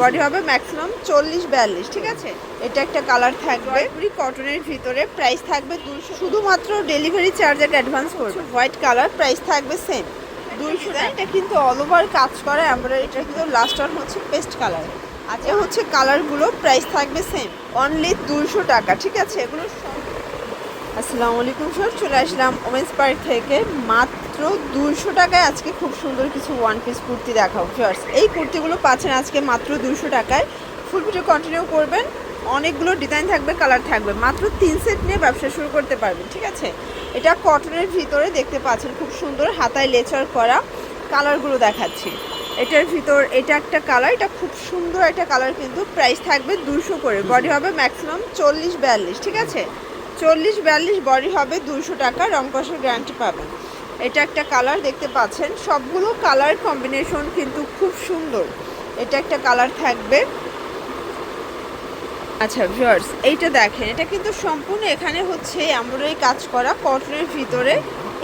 Body হবে maximum চল্লিশ বিয়াল্লিশ ঠিক আছে? এটা একটা কালার থাকবে। পুরি কটনের ভিতরে প্রাইস থাকবে দুশো শুধুমাত্র ডেলিভারি চার্জের অ্যাডভান্স করবে। হোয়াইট কালার প্রাইস থাকবে সেম দুইশো এটা কিন্তু অল ওভার কাজ করা আমরা এটা কিন্তু লাস্ট ওয়ান হচ্ছে পেস্ট কালার আচ্ছা হচ্ছে কালারগুলো প্রাইস থাকবে সেম অনলি দুশো টাকা ঠিক আছে? এগুলো আসসালামু আলাইকুম স্যার চলে আসলাম ওমেন্স পার্ক থেকে। মাত্র দুশো টাকায় আজকে খুব সুন্দর কিছু ওয়ান পিস কুর্তি দেখাবো ফার্স্ট এই কুর্তিগুলো পাচ্ছেন আজকে মাত্র দুশো টাকায়। ফুল ভিডিও কন্টিনিউ করবেন। অনেকগুলো ডিজাইন থাকবে কালার থাকবে। মাত্র তিন সেট নিয়ে ব্যবসা শুরু করতে পারবেন, ঠিক আছে? এটা কটনের ভিতরে দেখতে পাচ্ছেন, খুব সুন্দর হাতায় লেচার করা কালারগুলো দেখাচ্ছি। এটার ভিতর এটা একটা কালার এটা খুব সুন্দর একটা কালার কিন্তু প্রাইস থাকবে দুশো করে। বডি হবে ম্যাক্সিমাম চল্লিশ বিয়াল্লিশ, ঠিক আছে? চল্লিশ বিয়াল্লিশ বডি হবে দুশো টাকা রং কষের গ্যারান্টি পাবেন। এটা একটা কালার দেখতে পাচ্ছেন। সবগুলো কালার কম্বিনেশন কিন্তু খুব সুন্দর। এটা একটা কালার থাকবে। আচ্ছা ভিউয়ার্স এইটা দেখেন এটা কিন্তু সম্পূর্ণ এখানে হচ্ছে এমব্রয়ডারি কাজ করা কটনের ভিতরে।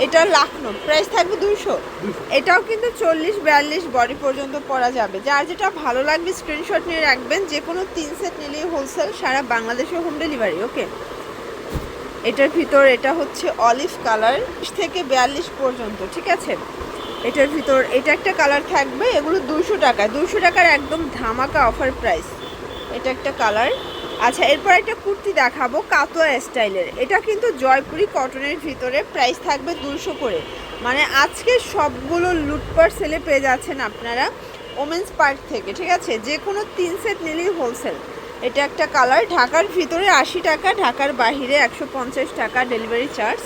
এটা লাখনো প্রাইস থাকবে দুশো এটাও কিন্তু চল্লিশ বিয়াল্লিশ বডি পর্যন্ত পরা যাবে। যার যেটা ভালো লাগবে স্ক্রিনশট নিয়ে রাখবেন। যে কোনো তিন সেট নিলেই হোলসেল সারা বাংলাদেশে হোম ডেলিভারি ওকে এটার ভিতর এটা হচ্ছে অলিভ কালার থেকে বিয়াল্লিশ পর্যন্ত, ঠিক আছে? এটার ভিতর, এটা একটা কালার থাকবে, এগুলো দুশো টাকা। দুশো টাকার একদম ধামাকা অফার প্রাইস এটা একটা কালার। আচ্ছা এরপর একটা কুর্তি দেখাবো, কাতোয়া স্টাইলের। এটা কিন্তু জয়পুরি কটনের ভিতরে প্রাইস থাকবে দুশো করে। মানে আজকে সবগুলো লুটপাট সেলে পেয়ে যাচ্ছেন আপনারা ওমেন্স পার্ক থেকে, ঠিক আছে? যে কোনো তিন সেট নিলেই হোলসেল এটা একটা কালার, ঢাকার ভিতরে আশি টাকা, ঢাকার বাহিরে একশো পঞ্চাশ টাকা ডেলিভারি চার্জ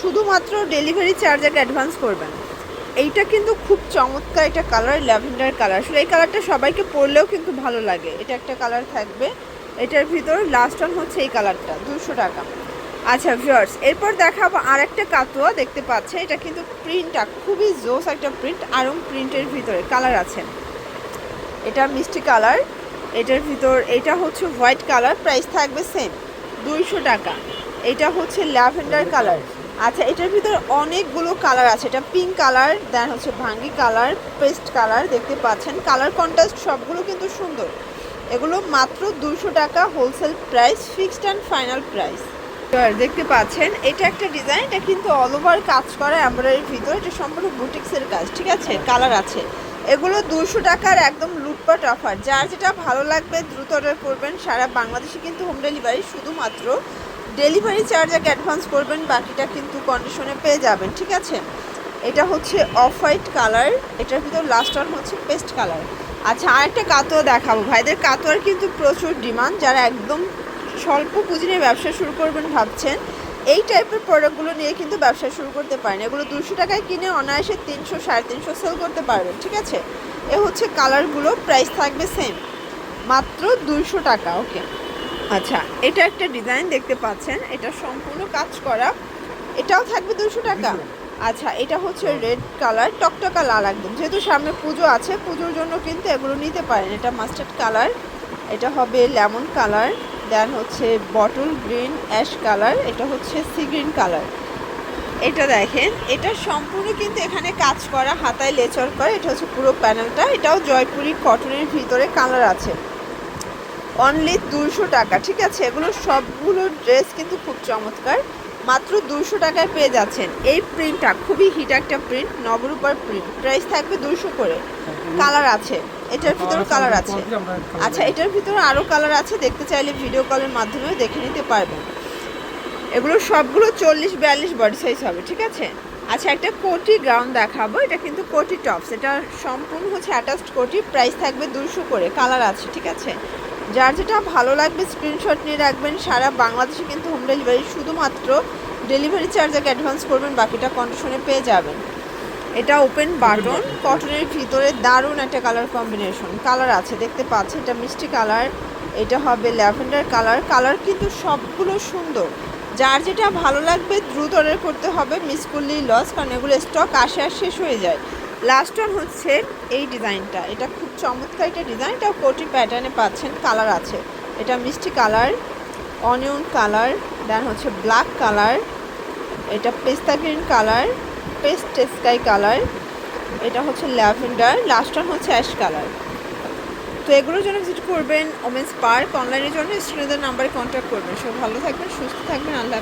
শুধুমাত্র ডেলিভারি চার্জের অ্যাডভান্স করবেন। এইটা কিন্তু খুব চমৎকার এটা কালার, ল্যাভেন্ডার কালার। আসলে এই কালারটা সবাইকে পরলেও কিন্তু ভালো লাগে। এটা একটা কালার থাকবে। এটার ভিতর লাস্ট অন হচ্ছে এই কালারটা, দুশো টাকা। আচ্ছা ভিউয়ার্স এরপর দেখাবো আর একটা কাতুয়া, দেখতে পাচ্ছে এটা কিন্তু প্রিন্টটা খুবই জোস একটা প্রিন্ট আরং প্রিন্টের ভিতরে কালার আছে। এটা মিষ্টি কালার। এটার ভিতর, এটা হচ্ছে হোয়াইট কালার, প্রাইস থাকবে সেম দুইশো টাকা। এটা হচ্ছে ল্যাভেন্ডার কালার। আচ্ছা এটার ভিতর অনেকগুলো কালার আছে। এটা পিঙ্ক কালার দেন হচ্ছে ভাঙ্গি কালার পেস্ট কালার, দেখতে পাচ্ছেন। কালার কন্ট্রাস্ট সবগুলো কিন্তু সুন্দর। এগুলো মাত্র দুশো টাকা wholesale price fixed and final price দেখতে পাচ্ছেন, এটা একটা ডিজাইন এটা কিন্তু অল ওভার কাজ করা এমব্রয়ডারির ভিতর, এটা সম্পূর্ণ বুটিক্সের কাজ, ঠিক আছে? কালার আছে। এগুলো দুশো টাকার একদম লুটপাট অফার। যার যেটা ভালো লাগবে, দ্রুত অর্ডার করবেন। সারা বাংলাদেশে কিন্তু হোম ডেলিভারি শুধুমাত্র ডেলিভারি চার্জ আগে অ্যাডভান্স করবেন, বাকিটা কিন্তু কন্ডিশনে পেয়ে যাবেন, ঠিক আছে? এটা হচ্ছে অফ হোয়াইট কালার এটার ভিতর লাস্ট ওয়ান হচ্ছে পেস্ট কালার আচ্ছা আরেকটা কাতোয়া দেখাবো। ভাইদের কাতোয়ার কিন্তু প্রচুর ডিমান্ড যারা একদম স্বল্প পুঁজি নিয়ে ব্যবসা শুরু করবেন ভাবছেন এই টাইপের প্রোডাক্টগুলো নিয়ে কিন্তু ব্যবসা শুরু করতে পারেন। এগুলো দুশো টাকায় কিনে অনায়াসে তিনশো সাড়ে তিনশো সেল করতে পারবেন ঠিক আছে? এ হচ্ছে কালারগুলো প্রাইস থাকবে সেম মাত্র দুইশো টাকা ওকে আচ্ছা এটা একটা ডিজাইন দেখতে পাচ্ছেন। এটা সম্পূর্ণ কাজ করা। এটাও থাকবে দুশো টাকা। আচ্ছা এটা হচ্ছে রেড কালার টকটকা লাল একদম। যেহেতু সামনে পুজো আছে পুজোর জন্য কিন্তু এগুলো নিতে পারেন। এটা মাস্টার্ড কালার এটা হবে লেমন কালার দেন হচ্ছে বটল গ্রিন অ্যাশ কালার এটা হচ্ছে সি গ্রিন কালার এটা দেখেন, এটা সম্পূর্ণ কিন্তু এখানে কাজ করা, হাতায় লেচর করে, এটা হচ্ছে পুরো প্যানেলটা এটাও জয়পুরি কটনের ভিতরে কালার আছে। অনলি দুশো টাকা, ঠিক আছে? এগুলো সবগুলো ড্রেস কিন্তু খুব চমৎকার। মাত্র দুশো টাকায় পেয়ে যাচ্ছেন। এই প্রিন্টটা খুবই হিট একটা প্রিন্ট নবরূপার প্রিন্ট প্রাইস থাকবে দুশো করে। কালার আছে। এটার ভিতরে কালার আছে। আচ্ছা এটার ভিতরে আরও কালার আছে দেখতে চাইলে ভিডিও কলের মাধ্যমেও দেখে নিতে পারবেন। এগুলো সবগুলো চল্লিশ বিয়াল্লিশ বডি সাইজ হবে ঠিক আছে? আচ্ছা একটা কোটি গ্রাউন্ড দেখাবো। এটা কিন্তু কোটি টপস এটা সম্পূর্ণ হচ্ছে অ্যাটাচড কোটি। প্রাইস থাকবে দুশো করে। কালার আছে ঠিক আছে? যার যেটা ভালো লাগবে স্ক্রিনশট নিয়ে রাখবেন। সারা বাংলাদেশে কিন্তু হোম ডেলিভারি শুধুমাত্র ডেলিভারি চার্জ আগে অ্যাডভান্স করবেন, বাকিটা কন্ডিশনে পেয়ে যাবেন। এটা ওপেন বাটন কটনের ভিতরে দারুণ একটা কালার কম্বিনেশন কালার আছে, দেখতে পাচ্ছি এটা মিষ্টি কালার এটা হবে ল্যাভেন্ডার কালার কালার কিন্তু সবগুলো সুন্দর। যার যেটা ভালো লাগবে, দ্রুত অর্ডার করতে হবে মিস করলেই লস কারণ এগুলো স্টক আসে আর শেষ হয়ে যায়। লাস্ট ওয়ান হচ্ছে এই ডিজাইনটা। এটা খুব চমৎকার একটা ডিজাইন। এটা কোটি প্যাটার্নে পাচ্ছেন কালার আছে। এটা মিষ্টি কালার অনিয়ন কালার দেন হচ্ছে ব্ল্যাক কালার এটা পেস্তা green colour paste sky colour এটা হচ্ছে ল্যাভেন্ডার লাস্ট ওয়ান হচ্ছে অ্যাশ কালার তো এগুলোর জন্য ভিজিট করবেন ওমেন্স পার্ক। অনলাইনের জন্য স্টুডেন্টদের নাম্বারে কন্ট্যাক্ট করবেন। সব ভালো থাকবেন, সুস্থ থাকবেন। আল্লাহ।